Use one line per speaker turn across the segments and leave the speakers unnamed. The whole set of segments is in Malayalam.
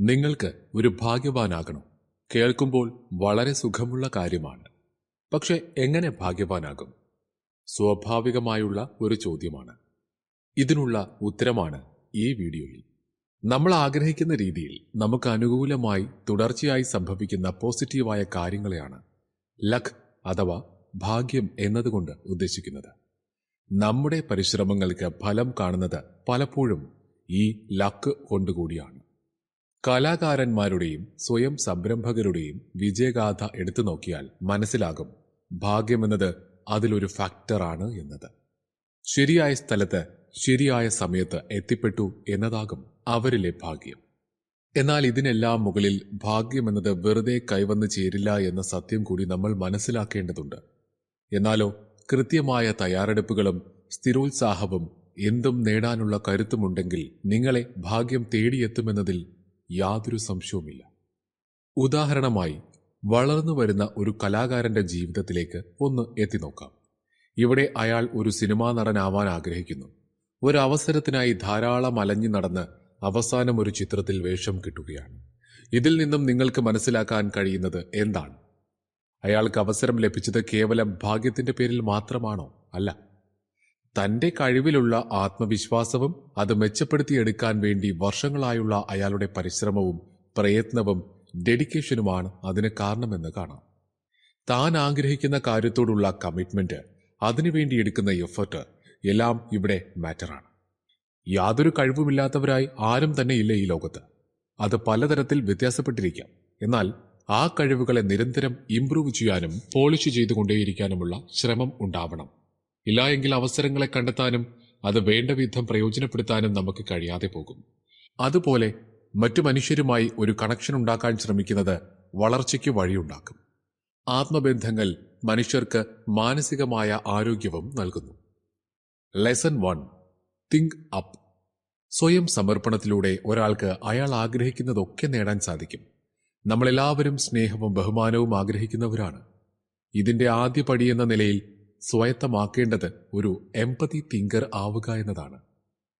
നിങ്ങൾക്ക് ഒരു ഭാഗ്യവാനാകണം. കേൾക്കുമ്പോൾ വളരെ സുഖമുള്ള കാര്യമാണ്. പക്ഷെ എങ്ങനെ ഭാഗ്യവാനാകും? സ്വാഭാവികമായുള്ള ഒരു ചോദ്യമാണ്. ഇതിനുള്ള ഉത്തരമാണ് ഈ വീഡിയോയിൽ. നമ്മൾ ആഗ്രഹിക്കുന്ന രീതിയിൽ നമുക്ക് അനുകൂലമായി തുടർച്ചയായി സംഭവിക്കുന്ന പോസിറ്റീവായ കാര്യങ്ങളെയാണ് ലക്ക് അഥവാ ഭാഗ്യം എന്നതുകൊണ്ട് ഉദ്ദേശിക്കുന്നത്. നമ്മുടെ പരിശ്രമങ്ങൾക്ക് ഫലം കാണുന്നത് പലപ്പോഴും ഈ ലക്ക് കൊണ്ടുകൂടിയാണ്. കലാകാരന്മാരുടെയും സ്വയം സംരംഭകരുടെയും വിജയഗാഥ എടുത്തു നോക്കിയാൽ മനസ്സിലാകും ഭാഗ്യമെന്നത് അതിലൊരു ഫാക്ടറാണ് എന്നത്. ശരിയായ സ്ഥലത്ത് ശരിയായ സമയത്ത് എത്തിപ്പെട്ടു എന്നതാകും അവരിലെ ഭാഗ്യം. എന്നാൽ ഇതിനെല്ലാം മുകളിൽ ഭാഗ്യമെന്നത് വെറുതെ കൈവന്നു ചേരില്ല എന്ന സത്യം കൂടി നമ്മൾ മനസ്സിലാക്കേണ്ടതുണ്ട്. എന്നാലോ കൃത്യമായ തയ്യാറെടുപ്പുകളും സ്ഥിരോത്സാഹവും എന്തും നേടാനുള്ള കരുത്തുമുണ്ടെങ്കിൽ നിങ്ങളെ ഭാഗ്യം തേടിയെത്തുമെന്നതിൽ യാതൊരു സംശയവുമില്ല. ഉദാഹരണമായി വളർന്നു വരുന്ന ഒരു കലാകാരന്റെ ജീവിതത്തിലേക്ക് ഒന്ന് എത്തിനോക്കാം ഇവിടെ അയാൾ ഒരു സിനിമാ നടനാവാൻ ആഗ്രഹിക്കുന്നു. ഒരു അവസരത്തിനായി ധാരാളം അലഞ്ഞു നടന്ന് അവസാനം ഒരു ചിത്രത്തിൽ വേഷം കിട്ടുകയാണ്. ഇതിൽ നിന്നും നിങ്ങൾക്ക് മനസ്സിലാക്കാൻ കഴിയുന്നത് എന്താണ്? അയാൾക്ക് അവസരം ലഭിച്ചത് കേവലം ഭാഗ്യത്തിന്റെ പേരിൽ മാത്രമാണോ? അല്ല. തന്റെ കഴിവിലുള്ള ആത്മവിശ്വാസവും അത് മെച്ചപ്പെടുത്തിയെടുക്കാൻ വേണ്ടി വർഷങ്ങളായുള്ള അയാളുടെ പരിശ്രമവും പ്രയത്നവും ഡെഡിക്കേഷനുമാണ് അതിന് കാരണമെന്ന് കാണാം. താൻ ആഗ്രഹിക്കുന്ന കാര്യത്തോടുള്ള കമ്മിറ്റ്മെന്റ് അതിനുവേണ്ടി എടുക്കുന്ന എഫർട്ട് എല്ലാം ഇവിടെ മാറ്ററാണ് യാതൊരു കഴിവുമില്ലാത്തവരായി ആരും തന്നെ ഇല്ല ഈ ലോകത്ത്. അത് പലതരത്തിൽ വ്യത്യാസപ്പെട്ടിരിക്കാം. എന്നാൽ ആ കഴിവുകളെ നിരന്തരം ഇംപ്രൂവ് ചെയ്യാനും പോളിഷ് ചെയ്തുകൊണ്ടേയിരിക്കാനുമുള്ള ശ്രമം ഉണ്ടാവണം. ഇല്ലായെങ്കിൽ അവസരങ്ങളെ കണ്ടെത്താനും അത് വേണ്ട വിധം പ്രയോജനപ്പെടുത്താനും നമുക്ക് കഴിയാതെ പോകും. അതുപോലെ മറ്റു മനുഷ്യരുമായി ഒരു കണക്ഷൻ ഉണ്ടാക്കാൻ ശ്രമിക്കുന്നത് വളർച്ചയ്ക്ക് വഴിയുണ്ടാക്കും. ആത്മബന്ധങ്ങൾ മനുഷ്യർക്ക് മാനസികമായ ആരോഗ്യവും നൽകുന്നു. ലെസൺ വൺ തിങ്ക് അപ്പ് സ്വയം സമർപ്പണത്തിലൂടെ ഒരാൾക്ക് അയാൾ ആഗ്രഹിക്കുന്നതൊക്കെ നേടാൻ സാധിക്കും. നമ്മളെല്ലാവരും സ്നേഹവും ബഹുമാനവും ആഗ്രഹിക്കുന്നവരാണ്. ഇതിന്റെ ആദ്യ പടിയെന്ന നിലയിൽ സ്വായത്തമാക്കേണ്ടത് ഒരു എംപതി തിങ്കർ ആവുക എന്നതാണ്.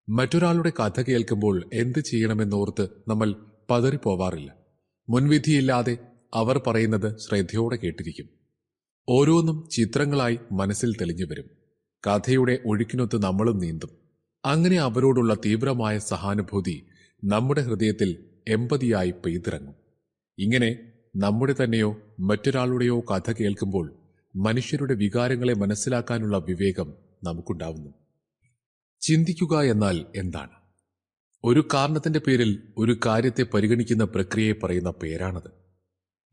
മറ്റൊരാളുടെ കഥ കേൾക്കുമ്പോൾ എന്ത് ചെയ്യണമെന്നോർത്ത് നമ്മൾ പതറിപ്പോവാറില്ല. മുൻവിധിയില്ലാതെ അവർ പറയുന്നത് ശ്രദ്ധയോടെ കേട്ടിരിക്കും. ഓരോന്നും ചിത്രങ്ങളായി മനസ്സിൽ തെളിഞ്ഞു വരും. കഥയുടെ ഒഴുക്കിനൊത്ത് നമ്മളും നീന്തും. അങ്ങനെ അവരോടുള്ള തീവ്രമായ സഹാനുഭൂതി നമ്മുടെ ഹൃദയത്തിൽ എമ്പതിയായി പെയ്തിറങ്ങും. ഇങ്ങനെ നമ്മുടെ തന്നെയോ മറ്റൊരാളുടെയോ കഥ കേൾക്കുമ്പോൾ മനുഷ്യരുടെ വികാരങ്ങളെ മനസ്സിലാക്കാനുള്ള വിവേകം നമുക്കുണ്ടാവുന്നു. ചിന്തിക്കുക എന്നാൽ എന്താണ്? ഒരു കാരണത്തിന്റെ പേരിൽ ഒരു കാര്യത്തെ പരിഗണിക്കുന്ന പ്രക്രിയയെ പറയുന്ന പേരാണത്.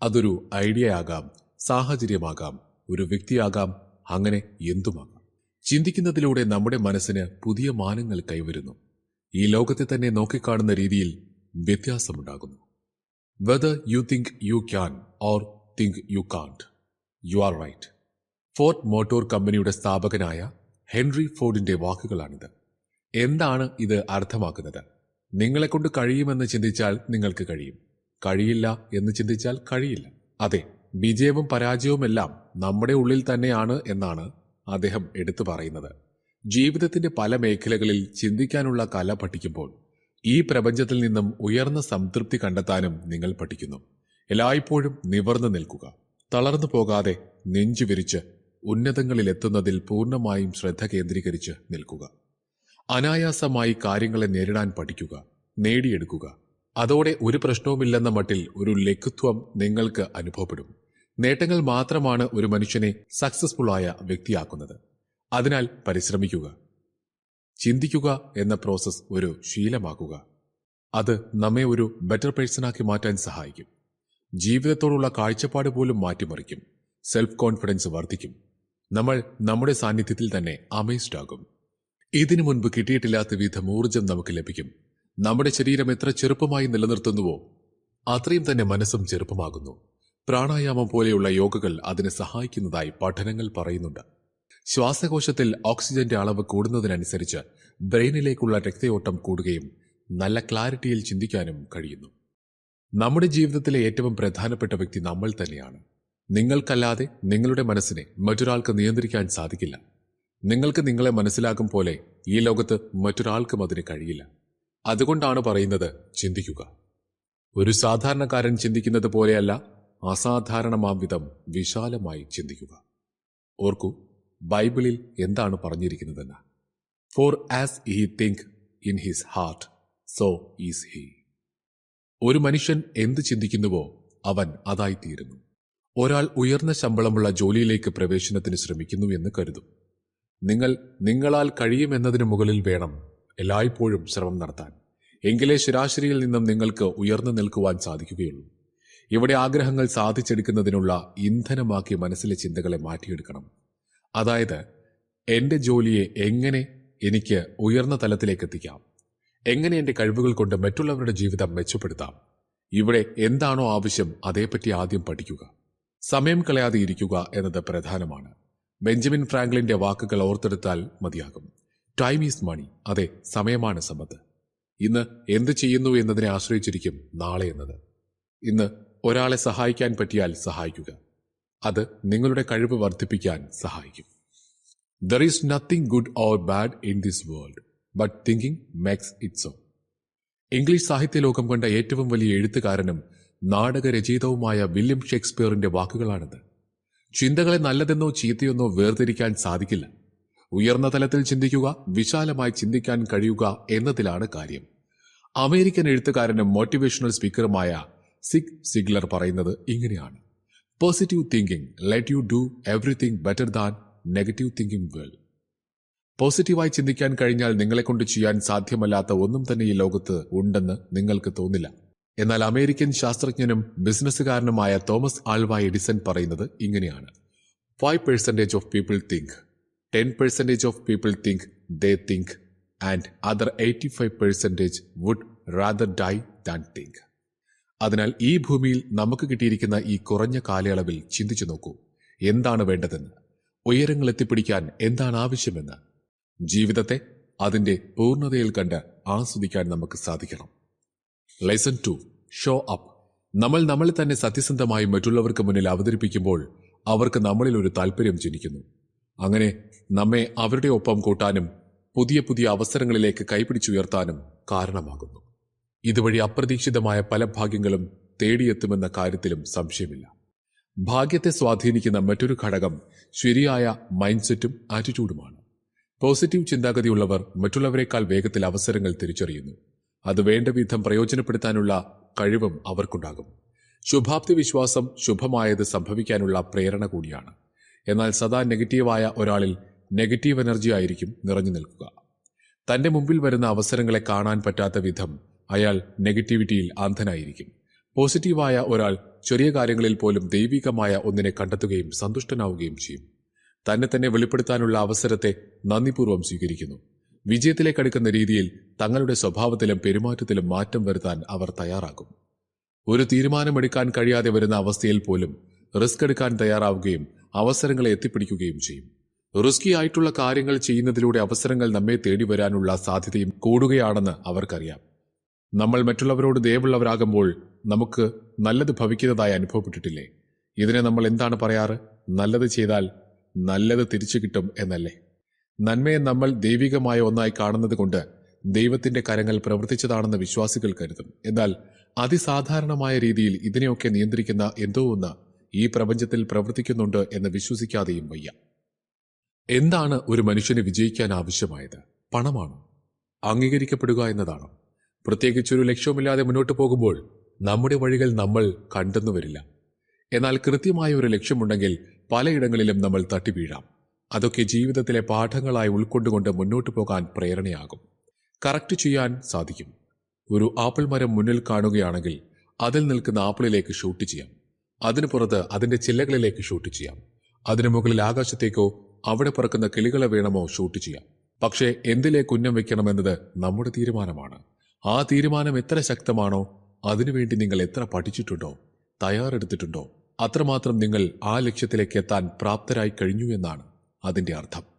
അതൊരു ഐഡിയ ആകാം സാഹചര്യമാകാം ഒരു വ്യക്തിയാകാം അങ്ങനെ എന്തുമാകാം. ചിന്തിക്കുന്നതിലൂടെ നമ്മുടെ മനസ്സിന് പുതിയ മാനങ്ങൾ കൈവരുന്നു. ഈ ലോകത്തെ തന്നെ നോക്കിക്കാണുന്ന രീതിയിൽ വ്യത്യാസമുണ്ടാകുന്നു. Whether you think you can or think you can't you are right Ford motor കമ്പനിയുടെ സ്ഥാപകനായ ഹെൻറി ഫോർഡിന്റെ വാക്കുകളാണിത്. എന്താണ് ഇത് അർത്ഥമാക്കുന്നത്? നിങ്ങളെക്കൊണ്ട് കഴിയുമെന്ന് ചിന്തിച്ചാൽ നിങ്ങൾക്ക് കഴിയും. കഴിയില്ല എന്ന് ചിന്തിച്ചാൽ കഴിയില്ല. അതെ വിജയവും പരാജയവുമെല്ലാം നമ്മുടെ ഉള്ളിൽ തന്നെയാണ് എന്നാണ് അദ്ദേഹം എടുത്തു പറയുന്നത്. ജീവിതത്തിന്റെ പല മേഖലകളിൽ ചിന്തിക്കാനുള്ള കല പഠിക്കുമ്പോൾ ഈ പ്രപഞ്ചത്തിൽ നിന്നും ഉയർന്ന സംതൃപ്തി കണ്ടെത്താനും നിങ്ങൾ പഠിക്കുന്നു. എല്ലായ്പ്പോഴും നിവർന്നു നിൽക്കുക. തളർന്നു പോകാതെ നെഞ്ചു വിരിച്ച് ഉന്നതങ്ങളിലെത്തുന്നതിൽ പൂർണമായും ശ്രദ്ധ കേന്ദ്രീകരിച്ച് നിൽക്കുക. അനായാസമായി കാര്യങ്ങളെ നേരിടാൻ പഠിക്കുക നേടിയെടുക്കുക. അതോടെ ഒരു പ്രശ്നവുമില്ലെന്ന മട്ടിൽ ഒരു ലഘുത്വം നിങ്ങൾക്ക് അനുഭവപ്പെടും. നേട്ടങ്ങൾ മാത്രമാണ് ഒരു മനുഷ്യനെ സക്സസ്ഫുൾ ആയ വ്യക്തിയാക്കുന്നത്. അതിനാൽ പരിശ്രമിക്കുക. ചിന്തിക്കുക എന്ന പ്രോസസ് ഒരു ശീലമാക്കുക. അത് നമ്മെ ഒരു ബെറ്റർ പേഴ്സണാക്കി മാറ്റാൻ സഹായിക്കും. ജീവിതത്തോടുള്ള കാഴ്ചപ്പാട് പോലും മാറ്റിമറിക്കും. സെൽഫ് കോൺഫിഡൻസ് വർദ്ധിക്കും. നമ്മൾ നമ്മുടെ സാന്നിധ്യത്തിൽ തന്നെ അമേസ്ഡ് ആകും. ഇതിനു മുൻപ് കിട്ടിയിട്ടില്ലാത്ത വിധം ഊർജം നമുക്ക് ലഭിക്കും. നമ്മുടെ ശരീരം എത്ര ചെറുപ്പമായി നിലനിർത്തുന്നുവോ അത്രയും തന്നെ മനസ്സും ചെറുപ്പമാകുന്നു. പ്രാണായാമം പോലെയുള്ള യോഗകൾ അതിന് സഹായിക്കുന്നതായി പഠനങ്ങൾ പറയുന്നുണ്ട്. ശ്വാസകോശത്തിൽ ഓക്സിജന്റെ അളവ് കൂടുന്നതിനനുസരിച്ച് ബ്രെയിനിലേക്കുള്ള രക്തയോട്ടം കൂടുകയും നല്ല ക്ലാരിറ്റിയിൽ ചിന്തിക്കാനും കഴിയുന്നു. നമ്മുടെ ജീവിതത്തിലെ ഏറ്റവും പ്രധാനപ്പെട്ട വ്യക്തി നമ്മൾ തന്നെയാണ്. നിങ്ങൾക്കല്ലാതെ നിങ്ങളുടെ മനസ്സിനെ മറ്റൊരാൾക്ക് നിയന്ത്രിക്കാൻ സാധിക്കില്ല. നിങ്ങൾക്ക് നിങ്ങളെ മനസ്സിലാക്കും പോലെ ഈ ലോകത്ത് മറ്റൊരാൾക്കും അതിന് കഴിയില്ല. അതുകൊണ്ടാണ് പറയുന്നത് ചിന്തിക്കുക. ഒരു സാധാരണക്കാരൻ ചിന്തിക്കുന്നത് പോലെയല്ല അസാധാരണമാം വിധം വിശാലമായി ചിന്തിക്കുക. ഓർക്കൂ ബൈബിളിൽ എന്താണ് പറഞ്ഞിരിക്കുന്നതെന്ന്. For as he think in his heart so is he ഒരു മനുഷ്യൻ എന്ത് ചിന്തിക്കുന്നുവോ അവൻ അതായിത്തീരുന്നു. ഒരാൾ ഉയർന്ന ശമ്പളമുള്ള ജോലിയിലേക്ക് പ്രവേശനത്തിന് ശ്രമിക്കുന്നു എന്ന് കരുതും. നിങ്ങൾ നിങ്ങളാൽ കഴിയുമെന്നതിന് മുകളിൽ വേണം എല്ലായ്പ്പോഴും ശ്രമം നടത്താൻ. എങ്കിലേ ശരാശരിയിൽ നിന്നും നിങ്ങൾക്ക് ഉയർന്നു നിൽക്കുവാൻ സാധിക്കുകയുള്ളൂ. ഇവിടെ ആഗ്രഹങ്ങൾ സാധിച്ചെടുക്കുന്നതിനുള്ള ഇന്ധനമാക്കി മനസ്സിലെ ചിന്തകളെ മാറ്റിയെടുക്കണം. അതായത് എന്റെ ജോലിയെ എങ്ങനെ എനിക്ക് ഉയർന്ന തലത്തിലേക്ക് എത്തിക്കാം? എങ്ങനെ എന്റെ കഴിവുകൾ കൊണ്ട് മറ്റുള്ളവരുടെ ജീവിതം മെച്ചപ്പെടുത്താം? ഇവിടെ എന്താണോ ആവശ്യം അതേപ്പറ്റി ആദ്യം പഠിക്കുക. സമയം കളയാതെ ഇരിക്കുക എന്നത് പ്രധാനമാണ്. ബെഞ്ചമിൻ ഫ്രാങ്ക്ലിന്റെ വാക്കുകൾ ഓർത്തെടുത്താൽ മതിയാകും. ടൈം ഈസ് മണി അതെ സമയമാണ് സമ്പത്ത്. ഇന്ന് എന്ത് ചെയ്യുന്നു എന്നതിനെ ആശ്രയിച്ചിരിക്കും നാളെ എന്നത്. ഇന്ന് ഒരാളെ സഹായിക്കാൻ പറ്റിയാൽ സഹായിക്കുക. അത് നിങ്ങളുടെ കഴിവ് വർദ്ധിപ്പിക്കാൻ സഹായിക്കും. There is nothing good or bad in this world but thinking makes it so English സാഹിത്യ ലോകം കണ്ട ഏറ്റവും വലിയ എഴുത്തുകാരനും നാടകരചയിതാവുമായ വില്യം ഷേക്സ്പിയറിന്റെ വാക്കുകളാണിത്. ചിന്തകളെ നല്ലതെന്നോ ചീത്തയെന്നോ വേർതിരിക്കാൻ സാധിക്കില്ല. ഉയർന്ന തലത്തിൽ ചിന്തിക്കുക വിശാലമായി ചിന്തിക്കാൻ കഴിയുക എന്നതിലാണ് കാര്യം. അമേരിക്കൻ എഴുത്തുകാരനും മോട്ടിവേഷണൽ സ്പീക്കറുമായ സിഗ് സിഗ്ലർ പറയുന്നത് ഇങ്ങനെയാണ്. Positive thinking let you do everything better than negative thinking will പോസിറ്റീവായി ചിന്തിക്കാൻ കഴിഞ്ഞാൽ നിങ്ങളെക്കൊണ്ട് ചെയ്യാൻ സാധ്യമല്ലാത്ത ഒന്നും തന്നെ ഈ ലോകത്ത് ഉണ്ടെന്ന് നിങ്ങൾക്ക് തോന്നില്ല. എന്നാൽ അമേരിക്കൻ ശാസ്ത്രജ്ഞനും ബിസിനസ്സുകാരനുമായ തോമസ് ആൽവ എഡിസൺ പറയുന്നത് ഇങ്ങനെയാണ്. Five percentage of people think ten percentage of people think they think and other eighty five percentage would rather die than think അതിനാൽ ഈ ഭൂമിയിൽ നമുക്ക് കിട്ടിയിരിക്കുന്ന ഈ കുറഞ്ഞ കാലയളവിൽ ചിന്തിച്ചു നോക്കൂ. എന്താണ് വേണ്ടതെന്ന്? ഉയരങ്ങൾ എത്തിപ്പിടിക്കാൻ എന്താണ് ആവശ്യമെന്ന്? ജീവിതത്തെ അതിന്റെ പൂർണതയിൽ കണ്ട് ആസ്വദിക്കാൻ നമുക്ക് സാധിക്കണം. ലെസൺ ടു ഷോ അപ്പ് നമ്മൾ നമ്മളെ തന്നെ സത്യസന്ധമായി മറ്റുള്ളവർക്ക് മുന്നിൽ അവതരിപ്പിക്കുമ്പോൾ അവർക്ക് നമ്മളിൽ ഒരു താല്പര്യം ജനിക്കുന്നു. അങ്ങനെ നമ്മെ അവരുടെ ഒപ്പം കൂട്ടാനും പുതിയ പുതിയ അവസരങ്ങളിലേക്ക് കൈപിടിച്ചുയർത്താനും കാരണമാകുന്നു. ഇതുവഴി അപ്രതീക്ഷിതമായ പല ഭാഗ്യങ്ങളും തേടിയെത്തുമെന്ന കാര്യത്തിലും സംശയമില്ല. ഭാഗ്യത്തെ സ്വാധീനിക്കുന്ന മറ്റൊരു ഘടകം ശരിയായ മൈൻഡ് സെറ്റും ആറ്റിറ്റ്യൂഡുമാണ് പോസിറ്റീവ് ചിന്താഗതിയുള്ളവർ മറ്റുള്ളവരെക്കാൾ വേഗത്തിൽ അവസരങ്ങൾ തിരിച്ചറിയുന്നു. അത് വേണ്ട വിധം പ്രയോജനപ്പെടുത്താനുള്ള കഴിവും അവർക്കുണ്ടാകും. ശുഭാപ്തി വിശ്വാസം ശുഭമായത് സംഭവിക്കാനുള്ള പ്രേരണ കൂടിയാണ്. എന്നാൽ സദാ നെഗറ്റീവായ ഒരാളിൽ നെഗറ്റീവ് എനർജി ആയിരിക്കും നിറഞ്ഞു നിൽക്കുക. തന്റെ മുമ്പിൽ വരുന്ന അവസരങ്ങളെ കാണാൻ പറ്റാത്ത വിധം അയാൾ നെഗറ്റിവിറ്റിയിൽ അന്ധനായിരിക്കും. പോസിറ്റീവായ ഒരാൾ ചെറിയ കാര്യങ്ങളിൽ പോലും ദൈവികമായ ഒന്നിനെ കണ്ടെത്തുകയും സന്തുഷ്ടനാവുകയും ചെയ്യും. തന്നെ തന്നെ വെളിപ്പെടുത്താനുള്ള അവസരത്തെ നന്ദിപൂർവം സ്വീകരിക്കുന്നു. വിജയത്തിലേക്ക് അടുക്കുന്ന രീതിയിൽ തങ്ങളുടെ സ്വഭാവത്തിലും പെരുമാറ്റത്തിലും മാറ്റം വരുത്താൻ അവർ തയ്യാറാകും. ഒരു തീരുമാനമെടുക്കാൻ കഴിയാതെ വരുന്ന അവസ്ഥയിൽ പോലും റിസ്ക് എടുക്കാൻ തയ്യാറാവുകയും അവസരങ്ങളെ എത്തിപ്പിടിക്കുകയും ചെയ്യും. റിസ്കി ആയിട്ടുള്ള കാര്യങ്ങൾ ചെയ്യുന്നതിലൂടെ അവസരങ്ങൾ നമ്മെ തേടി വരാനുള്ള സാധ്യതയും കൂടുകയാണെന്ന് അവർക്കറിയാം. നമ്മൾ മറ്റുള്ളവരോട് ദയവുള്ളവരാകുമ്പോൾ നമുക്ക് നല്ലത് ഭവിക്കുന്നതായി അനുഭവപ്പെട്ടിട്ടില്ലേ? ഇതിനെ നമ്മൾ എന്താണ് പറയാറ്? നല്ലത് ചെയ്താൽ നല്ലത് തിരിച്ചു കിട്ടും എന്നല്ലേ? നന്മയെ നമ്മൾ ദൈവികമായ ഒന്നായി കാണുന്നത് കൊണ്ട് ദൈവത്തിന്റെ കരങ്ങൾ പ്രവർത്തിച്ചതാണെന്ന് വിശ്വാസികൾ കരുതും. എന്നാൽ അതിസാധാരണമായ രീതിയിൽ ഇതിനെയൊക്കെ നിയന്ത്രിക്കുന്ന എന്തോ ഒന്ന് ഈ പ്രപഞ്ചത്തിൽ പ്രവർത്തിക്കുന്നുണ്ട് എന്ന് വിശ്വസിക്കാതെയും വയ്യ. എന്താണ് ഒരു മനുഷ്യന് വിജയിക്കാൻ ആവശ്യമായത്? പണമാണോ? അംഗീകരിക്കപ്പെടുക എന്നതാണോ? പ്രത്യേകിച്ച് ഒരു ലക്ഷ്യമില്ലാതെ മുന്നോട്ട് പോകുമ്പോൾ നമ്മുടെ വഴികൾ നമ്മൾ കണ്ടെന്നു വരില്ല. എന്നാൽ കൃത്യമായ ഒരു ലക്ഷ്യമുണ്ടെങ്കിൽ പലയിടങ്ങളിലും നമ്മൾ തട്ടിവീഴാം. അതൊക്കെ ജീവിതത്തിലെ പാഠങ്ങളായി ഉൾക്കൊണ്ടുകൊണ്ട് മുന്നോട്ട് പോകാൻ പ്രേരണയാകും. കറക്റ്റ് ചെയ്യാൻ സാധിക്കും. ഒരു ആപ്പിൾ മരം മുന്നിൽ കാണുകയാണെങ്കിൽ അതിൽ നിൽക്കുന്ന ആപ്പിളിലേക്ക് ഷൂട്ട് ചെയ്യാം. അതിനു പുറത്ത് അതിന്റെ ചില്ലകളിലേക്ക് ഷൂട്ട് ചെയ്യാം. അതിനു മുകളിൽ ആകാശത്തേക്കോ അവിടെ പറക്കുന്ന കിളികളെ വേണമോ ഷൂട്ട് ചെയ്യാം. പക്ഷേ എന്തിലേക്ക് ഉന്നം വെക്കണമെന്നത് നമ്മുടെ തീരുമാനമാണ്. ആ തീരുമാനം എത്ര ശക്തമാണോ അതിനുവേണ്ടി നിങ്ങൾ എത്ര പഠിച്ചിട്ടുണ്ടോ തയ്യാറെടുത്തിട്ടുണ്ടോ അത്രമാത്രം നിങ്ങൾ ആ ലക്ഷ്യത്തിലേക്ക് എത്താൻ പ്രാപ്തരായി കഴിഞ്ഞു എന്നാണ് അതിന്റെ അർത്ഥം.